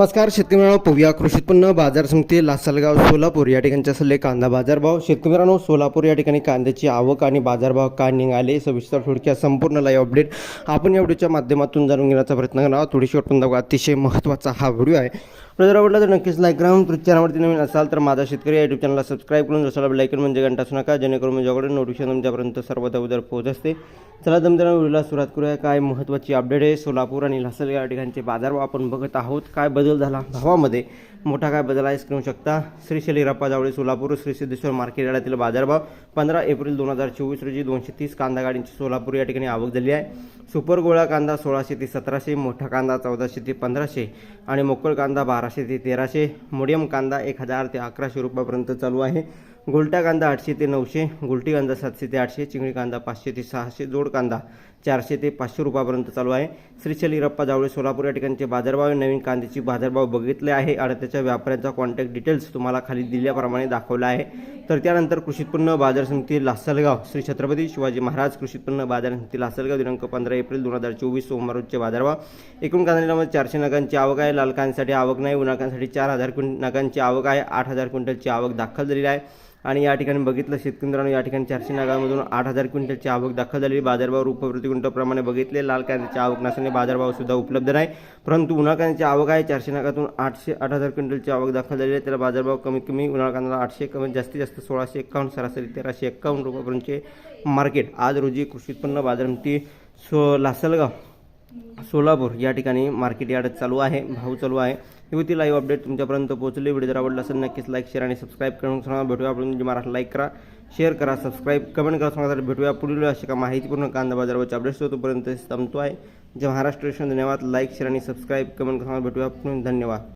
नमस्कार शेतकरी पोव्या कृषी उत्पन्न बाजार समिती लासलगाव सोलापूर. या ठिकाणचे असले कांदा बाजारभाव शेतकरी मित्रांनो सोलापूर या ठिकाणी कांद्याची आवक आणि बाजारभाव काय निघाले सविस्तर थोडक्या संपूर्ण लाईव्ह अपडेट आपण या व्हिडिओच्या माध्यमातून जाणून घेण्याचा प्रयत्न करणार थोडीशी वाटून दाखवा. अतिशय महत्त्वाचा हा व्हिडिओ आहे. जर आवडला तर नक्कीच लाईक करा. तुमच्या चॅनलवरती नवीन असाल तर माझा शेतकरी या यूट्यूब चॅनलला सबस्क्राईब करून जसं बेलायकन म्हणजे घंटा असू नका जेणेकरून म्हणजे माझ्याकडे नोटिफिकेशन तुमच्यापर्यंत सर्वात अगोदर पोहोच असते. चला दमदरा व्हिडिओला सुरुवात करूया. काय महत्त्वाची अपडेट आहे? सोलापूर आणि लासलगाव या ठिकाणचे बाजारभाव आपण बघत आहोत. काय बदल झाला. भावामध्ये मोठा काय बदल आहे स्क्रीन शकता? श्री शलीरप्पा जावळे सोलापूर श्री सिद्धेश्वर मार्केट यार्डातील बाजारभाव पंधरा एप्रिल दोन हजार चोवीस रोजी दोनशे तीस कांदा गाडींची सोलापूर या ठिकाणी आवक झाली आहे. सुपर गोळा कांदा सोळाशे ते सतराशे मोठा कांदा चौदाशे ते पंधराशे आणि मोकळ कांदा बाराशे ते तेराशे मिडियम कांदा एक हजार ते अकराशे रुपयापर्यंत चालू आहे. गुलटा कांदा आठशे ते नऊशे गुलटी कांदा सातशे ते आठशे चिंगळी कांदा पाचशे ते सहाशे जोड कांदा चारशे ते पाचशे रुपयापर्यंत चालू आहे. श्री रप्पा जावळे सोलापूर या ठिकाणचे बाजारभाव नवीन कांद्याची बाजारभाव बघितले आहे आणि त्याच्या व्यापाऱ्यांचा कॉन्टॅक्ट डिटेल्स तुम्हाला खाली दिल्याप्रमाणे दाखवला आहे. तर त्यानंतर कृषी उत्पन्न बाजार समिती लासलगाव श्री छत्रपती शिवाजी महाराज कृषी उत्पन्न बाजार समिती लासलगाव दिनांक पंधरा एप्रिल दोन हजार चोवीस सोमवार रोजचे बाजारभाव. एकूण कांद्यामध्ये चारशे नगांची आवक आहे. लाल कांद्यासाठी आवक नाही उन्हाकांसाठी चार हजार क्विं नगांची आवक आहे. आठ हजार क्विंटलची आवक दाखल झालेली आहे. आणि या ठिकाणी बघितलं शेतकरी मित्रांनो या ठिकाणी चारशे नागामधून आठ हजार क्विंटलची आवक दाखल झालेली. बाजारभाव रुपये प्रति क्विंटलप्रमाणे बघितले. लाल कांद्याची आवक नसल्याने बाजारभावसुद्धा उपलब्ध नाही. परंतु उन्हाळ कांद्याची आवक आहे. चारशे नागातून आठशे आठ हजार क्विंटलची आवक दाखल झालेली आहे. त्याला बाजारभाव कमीत कमी उन्हाळ कांद्याला आठशे कमी जास्तीत जास्त सोळाशे एक्कावन्न सरासरी तेराशे एक्कावन्न रुपयापर्यंतचे मार्केट. आज रोजी कृषी उत्पन्न बाजार सो लासलगाव. सोलापूर या ठिकाणी मार्केट यार्ड चालू आहे भाव चालू आहे. ही होती लाईव्ह अपडेट तुमच्यापर्यंत पोहोचली. व्हिडिओ जर आवडला असेल नक्कीच लाईक शेअर आणि सबस्क्राईब करून सांगा. भेटूया आपण म्हणजे मराठी लाईक करा शेअर करा सबस्क्राईब कमेंट करा. सांगा तर भेटूया पुढील अशी का माहितीपूर्ण कांदा बाजारावरचे अपडेट्स तोपर्यंत थांबतो आहे. जे महाराष्ट्र धन्यवाद. लाईक शेअर आणि सबस्क्राईब कमेंट करा. सांगा भेटूया पुढे धन्यवाद.